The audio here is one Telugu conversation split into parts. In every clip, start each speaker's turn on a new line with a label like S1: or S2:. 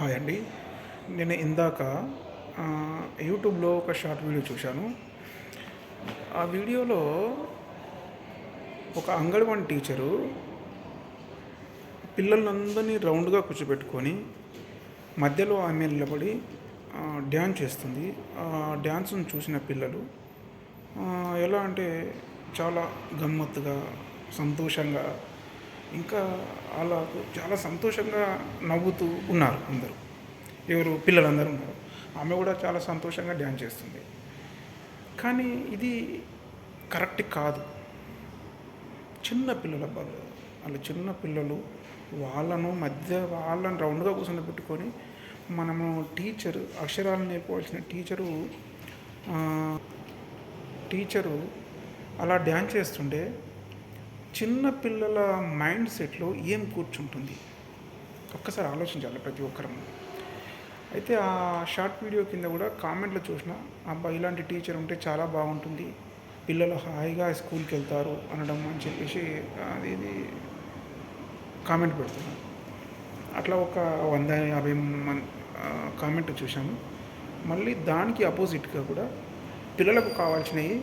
S1: హాయ్ అండి. నేను ఇందాక యూట్యూబ్లో ఒక షార్ట్ వీడియో చూశాను. ఆ వీడియోలో ఒక అంగన్వాడీ టీచరు పిల్లలందరినీ రౌండ్గా కూర్చోబెట్టుకొని మధ్యలో ఆమె నిలబడి డ్యాన్స్ చేస్తుంది. ఆ డ్యాన్స్ను చూసిన పిల్లలు ఎలా అంటే చాలా గమ్మత్తుగా సంతోషంగా ఇంకా అలా చాలా సంతోషంగా నవ్వుతూ ఉన్నారు అందరూ. ఎవరు పిల్లలందరూ ఉన్నారు. ఆమె కూడా చాలా సంతోషంగా డ్యాన్స్ చేస్తుంది. కానీ ఇది కరెక్ట్ కాదు. చిన్న పిల్లల బాధ వాళ్ళ చిన్న పిల్లలు వాళ్ళను మధ్య వాళ్ళని రౌండ్గా కూర్చొని పెట్టుకొని మనము టీచర్ అక్షరాలు నేర్పవలసిన టీచరు టీచరు అలా డ్యాన్స్ చేస్తుంటే చిన్న పిల్లల మైండ్ సెట్లో ఏం కూర్చుంటుంది? ఒక్కసారి ఆలోచించాలి ప్రతి ఒక్కరం. అయితే ఆ షార్ట్ వీడియో కింద కూడా కామెంట్లో చూసిన అబ్బా ఇలాంటి టీచర్ ఉంటే చాలా బాగుంటుంది. పిల్లలు హాయిగా స్కూల్కి వెళ్తారు అనడం అని చెప్పేసి అది ఇది కామెంట్ పెడుతున్నాను అట్లా ఒక వంద యాభై మంది కామెంట్ చూసాము మళ్ళీ దానికి అపోజిట్గా కూడా పిల్లలకు కావాల్సినవి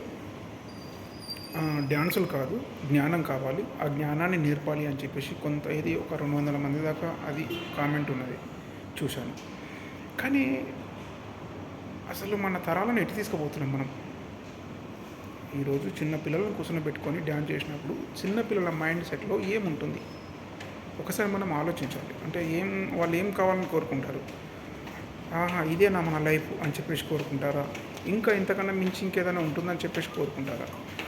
S1: డ్యాన్సులు కాదు జ్ఞానం కావాలి ఆ జ్ఞానాన్ని నేర్పాలి అని చెప్పేసి కొంత ఇది ఒక రెండు వందల మంది దాకా అది కామెంట్ ఉన్నది చూశాను. కానీ అసలు మన తరాలను ఎట్టి తీసుకుపోతున్నాం మనం? ఈరోజు చిన్న పిల్లలను కూర్చొని పెట్టుకొని డ్యాన్స్ చేసినప్పుడు చిన్న పిల్లల మైండ్ సెట్లో ఏముంటుంది? ఒకసారి మనం ఆలోచించాలి. అంటే ఏం వాళ్ళు ఏం కావాలని కోరుకుంటారు? ఆహా ఇదేనా మన లైఫ్ అని చెప్పేసి కోరుకుంటారా? ఇంకా ఇంతకన్నా మించి ఇంకేదైనా ఉంటుందని చెప్పేసి కోరుకుంటారా?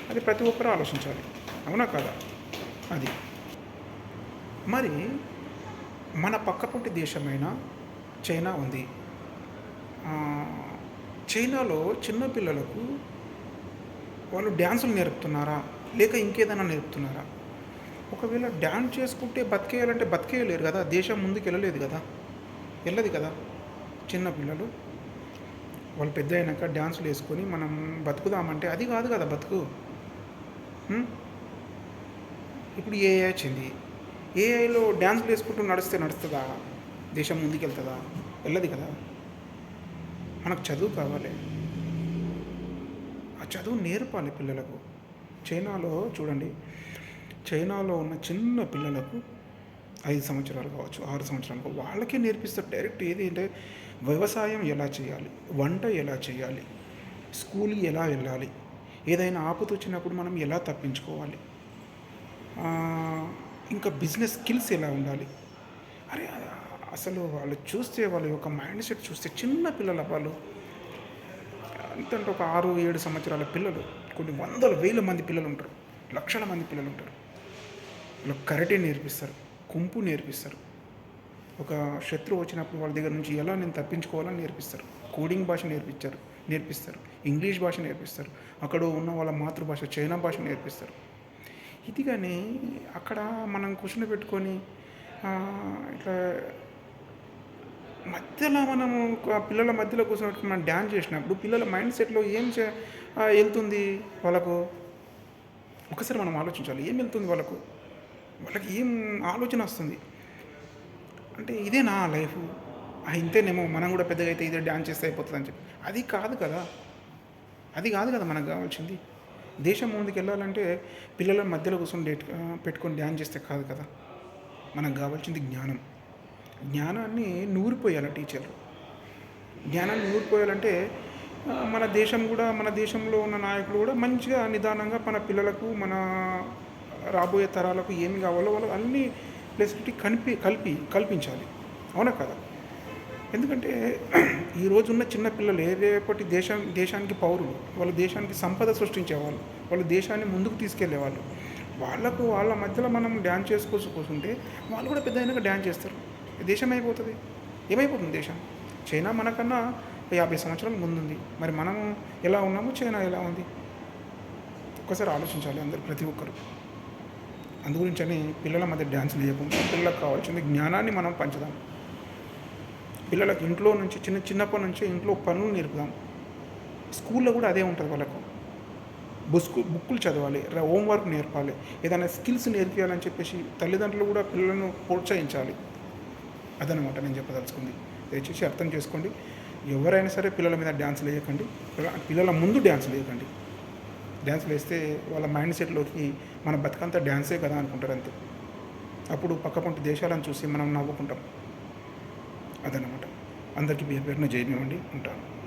S1: అది ప్రతి ఒక్కరూ ఆలోచించాలి. అవునా కదా? అది. మరి మన పక్కపొంటి దేశమైన చైనా ఉంది. చైనాలో చిన్నపిల్లలకు వాళ్ళు డ్యాన్సులు నేర్పుతున్నారా? లేక ఇంకేదైనా నేర్పుతున్నారా? ఒకవేళ డ్యాన్స్ చేసుకుంటే బతికేయాలంటే బతికేయలేరు కదా. దేశం ముందుకు వెళ్ళలేదు కదా. వెళ్ళదు కదా. చిన్నపిల్లలు వాళ్ళు పెద్ద అయినాక డ్యాన్సులు వేసుకొని మనం బతుకుదామంటే అది కాదు కదా బతుకు. ఇప్పుడు ఏఐ వచ్చింది? ఏఐలో డ్యాన్సులు వేసుకుంటూ నడిస్తే నడుస్తుందా? దేశం ముందుకెళ్తుందా? వెళ్ళదు కదా. మనకు చదువు కావాలి. ఆ చదువు నేర్పాలి పిల్లలకు. చైనాలో చూడండి. చైనాలో ఉన్న చిన్న పిల్లలకు ఐదు సంవత్సరాలు కావచ్చు ఆరు సంవత్సరాలు కావచ్చు వాళ్ళకే నేర్పిస్తారు. డైరెక్ట్ ఏది అంటే వ్యవసాయం ఎలా చేయాలి వంట ఎలా చేయాలి స్కూల్కి ఎలా వెళ్ళాలి ఏదైనా ఆపద వచ్చినప్పుడు మనం ఎలా తప్పించుకోవాలి ఇంకా బిజినెస్ స్కిల్స్ ఎలా ఉండాలి. అరే అసలు వాళ్ళు చూస్తే వాళ్ళ యొక్క మైండ్ సెట్ చూస్తే చిన్న పిల్లల వాళ్ళు ఎంతంటే ఒక ఆరు ఏడు సంవత్సరాల పిల్లలు కొన్ని వందల వేల మంది పిల్లలు ఉంటారు లక్షల మంది పిల్లలు ఉంటారు. వాళ్ళు కరెక్టే నేర్పిస్తారు. కుంపు నేర్పిస్తారు. ఒక శత్రువు వచ్చినప్పుడు వాళ్ళ దగ్గర నుంచి ఎలా నేను తప్పించుకోవాలని నేర్పిస్తారు. కోడింగ్ భాష నేర్పించారు నేర్పిస్తారు. ఇంగ్లీష్ భాష నేర్పిస్తారు. అక్కడ ఉన్న వాళ్ళ మాతృభాష చైనా భాష నేర్పిస్తారు. ఇది కానీ అక్కడ మనం కూర్చుని పెట్టుకొని ఇట్లా మధ్యలో మనము పిల్లల మధ్యలో కూర్చున్నట్టు మనం డ్యాన్స్ చేసినప్పుడు పిల్లల మైండ్ సెట్లో ఏం చే వెళ్తుంది వాళ్ళకు? ఒకసారి మనం ఆలోచించాలి. ఏం వెళ్తుంది వాళ్ళకు? వాళ్ళకి ఏం ఆలోచన వస్తుంది? అంటే ఇదే నా లైఫ్. ఇంతేనేమో మనం కూడా పెద్దగా అయితే ఇదే డ్యాన్స్ చేస్తే అయిపోతుంది అని చెప్పి. అది కాదు కదా. అది కాదు కదా మనకు కావాల్సింది. దేశం ముందుకు వెళ్ళాలంటే పిల్లల మధ్యలో కూర్చొని డేట్ పెట్టుకొని డ్యాన్స్ చేస్తే కాదు కదా. మనకు కావాల్సింది జ్ఞానం. జ్ఞానాన్ని నూరిపోయాలి టీచర్లు. జ్ఞానాన్ని నూరిపోయాలంటే మన దేశం కూడా మన దేశంలో ఉన్న నాయకులు కూడా మంచిగా నిదానంగా మన పిల్లలకు మన రాబోయే తరాలకు ఏమి కావాలో వాళ్ళు అన్ని ఫెసిలిటీ కనిపి కలిపి కల్పించాలి. అవునా కదా? ఎందుకంటే ఈ రోజున్న చిన్నపిల్లలు ఏ రేపటి దేశం దేశానికి పౌరులు వాళ్ళ దేశానికి సంపద సృష్టించేవాళ్ళు వాళ్ళ దేశాన్ని ముందుకు తీసుకెళ్ళేవాళ్ళు వాళ్ళకు వాళ్ళ మధ్యలో మనం డ్యాన్స్ చేసుకోవచ్చు కూర్చుంటే వాళ్ళు కూడా పెద్ద అయినాక డ్యాన్స్ చేస్తారు. దేశం అయిపోతుంది. ఏమైపోతుంది దేశం? చైనా మనకన్నా యాభై సంవత్సరాల ముందుంది. మరి మనం ఎలా ఉన్నామో చైనా ఎలా ఉంది? ఒక్కసారి ఆలోచించాలి అందరు ప్రతి ఒక్కరు. అందుగురించని పిల్లల మధ్య డ్యాన్స్ చేయకుండా పిల్లలకు కావాల్సింది జ్ఞానాన్ని మనం పంచుదాం. పిల్లలకు ఇంట్లో నుంచి చిన్న చిన్నప్పటి నుంచి ఇంట్లో పనులు నేర్పుదాం. స్కూల్లో కూడా అదే ఉంటుంది వాళ్ళకు. బుక్కు బుక్కులు చదవాలి హోంవర్క్ నేర్పాలి ఏదైనా స్కిల్స్ నేర్పించాలని చెప్పేసి తల్లిదండ్రులు కూడా పిల్లలను ప్రోత్సహించాలి. అదనమాట నేను చెప్పదలుచుకుంది. దయచేసి అర్థం చేసుకోండి. ఎవరైనా సరే పిల్లల మీద డ్యాన్స్ వేయకండి పిల్ల- పిల్లల ముందు డ్యాన్స్ వేయకండి డ్యాన్స్ వేస్తే వాళ్ళ మైండ్ సెట్లోకి మన బతుకంతా డ్యాన్సే కదా అనుకుంటారు అంతే. అప్పుడు పక్కపంటి దేశాలను చూసి మనం నవ్వుకుంటాం. అదనమాట అందరికీ పేరు పేరున జయమివ్వండి ఉంటాను.